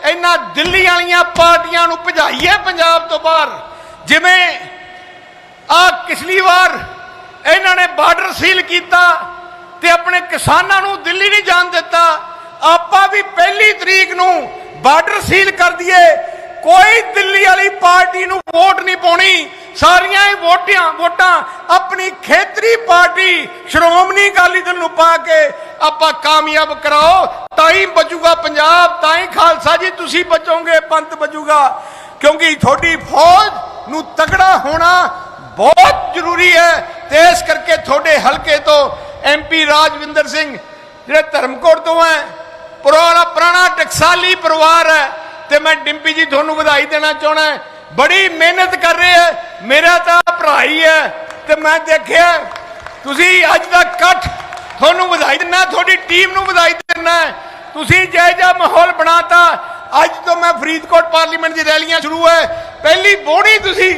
ਇਹਨਾਂ ਦਿੱਲੀ ਵਾਲੀਆਂ ਪਾਰਟੀਆਂ ਨੂੰ ਭਜਾਈਏ ਪੰਜਾਬ ਤੋਂ ਬਾਹਰ। ਜਿਵੇਂ ਆ ਪਿਛਲੀ ਵਾਰ ਇਹਨਾਂ ਨੇ ਬਾਰਡਰ ਸੀਲ ਕੀਤਾ ਤੇ ਆਪਣੇ ਕਿਸਾਨਾਂ ਨੂੰ ਦਿੱਲੀ ਨਹੀਂ ਜਾਣ ਦਿੱਤਾ। ਆਪਾਂ ਵੀ ਪਹਿਲੀ ਤਰੀਕ ਨੂੰ ਬਾਰਡਰ ਸੀਲ ਕਰ ਦਈਏ। ਕੋਈ ਦਿੱਲੀ ਵਾਲੀ ਪਾਰਟੀ ਨੂੰ ਵੋਟ ਨਹੀਂ ਪਾਉਣੀ। ਸਾਰੀਆਂ ਹੀ ਵੋਟਾਂ ਵੋਟਾਂ ਆਪਣੀ ਖੇਤਰੀ ਪਾਰਟੀ ਸ਼੍ਰੋਮਣੀ ਅਕਾਲੀ ਦਲ ਨੂੰ ਪਾ ਕੇ ਆਪਾਂ ਕਾਮਯਾਬ ਕਰਾਓ। ਤਾਂ ਹੀ ਬਚੂਗਾ ਪੰਜਾਬ, ਤਾਂ ਹੀ ਖਾਲਸਾ ਜੀ, ਤੁਸੀਂ ਬਚੋਗੇ, ਪੰਥ ਬਚੂਗਾ ਕਿਉਂਕਿ ਤੁਹਾਡੀ ਫੌਜ ਨੂੰ ਤਗੜਾ ਹੋਣਾ ਬਹੁਤ ਜ਼ਰੂਰੀ ਹੈ ਤੇ ਇਸ ਕਰਕੇ ਤੁਹਾਡੇ ਹਲਕੇ ਤੋਂ ਐਮਪੀ ਰਾਜਵਿੰਦਰ ਸਿੰਘ, ਜਿਹੜੇ ਧਰਮਕੋਟ ਤੋਂ ਹੈ, ਪੁਰਾਣਾ ਪੁਰਾਣਾ ਟਕਸਾਲੀ ਪਰਿਵਾਰ ਹੈ, ਤੇ ਮੈਂ ਡਿੰਪੀ ਜੀ ਤੁਹਾਨੂੰ ਵਧਾਈ ਦੇਣਾ ਚਾਹਣਾ ਬੜੀ ਮਿਹਨਤ ਕਰ ਰਹੇ ਹੈ, ਮੇਰਾ ਤਾਂ ਭਰਾ ਹੀ ਹੈ, ਤੇ ਮੈਂ ਦੇਖਿਆ, ਤੁਸੀਂ ਅੱਜ ਦਾ ਇਕੱਠ ਤੁਹਾਨੂੰ ਵਧਾਈ ਦਿੰਨਾ ਤੁਹਾਡੀ ਟੀਮ ਨੂੰ ਵਧਾਈ ਦਿੰਨਾ ਤੁਸੀਂ ਜਿਹੋ ਜਿਹਾ ਮਾਹੌਲ ਬਣਾਤਾ, ਅੱਜ ਤੋਂ ਮੈਂ ਫਰੀਦਕੋਟ ਪਾਰਲੀਮੈਂਟ ਦੀ ਰੈਲੀਆਂ ਸ਼ੁਰੂ ਹੈ। ਪਹਿਲੀ ਬੋੜੀ ਤੁਸੀਂ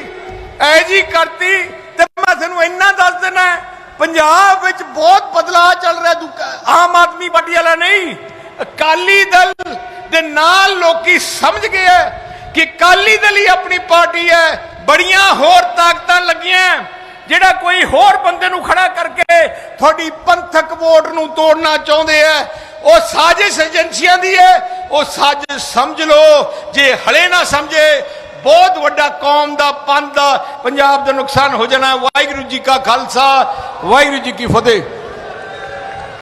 ਐ ਜੀ ਕਰਤੀ, ਤੇ ਮੈਂ ਤੁਹਾਨੂੰ ਇੰਨਾ ਦੱਸ ਦੇਣਾ ਪੰਜਾਬ ਵਿੱਚ ਬਹੁਤ ਬਦਲਾਅ ਚੱਲ ਰਿਹਾ ਆਮ ਆਦਮੀ ਪਾਰਟੀ ਵਾਲਾ ਨਹੀਂ। ਅਕਾਲੀ ਦਲ ਦੇ ਨਾਲ ਲੋਕੀ ਸਮਝ ਗਏ ਕਿ ਅਕਾਲੀ ਦਲ ਹੀ ਆਪਣੀ ਪਾਰਟੀ ਹੈ। ਬੜੀਆਂ ਹੋਰ ਤਾਕਤਾਂ ਲੱਗੀਆਂ। ਜਿਹੜਾ ਕੋਈ ਹੋਰ ਬੰਦੇ ਨੂੰ ਖੜਾ ਕਰਕੇ ਤੁਹਾਡੀ ਪੰਥਕ ਵੋਟ ਨੂੰ ਤੋੜਨਾ ਚਾਹੁੰਦੇ ਆ, ਉਹ ਸਾਜ਼ਿਸ਼ ਏਜੰਸੀਆਂ ਦੀ ਹੈ। ਉਹ ਸਾਜ਼ਿਸ਼ ਸਮਝ ਲਓ। ਜੇ ਹਲੇ ਨਾ ਸਮਝੇ ਬਹੁਤ ਵੱਡਾ ਕੌਮ ਦਾ ਪੰਥ ਦਾ ਪੰਜਾਬ ਦਾ ਨੁਕਸਾਨ ਹੋ ਜਾਣਾ ਵਾਹਿਗੁਰੂ ਜੀ ਕਾ ਖਾਲਸਾ, ਵਾਹਿਗੁਰੂ ਜੀ ਕੀ ਫਤਿਹ।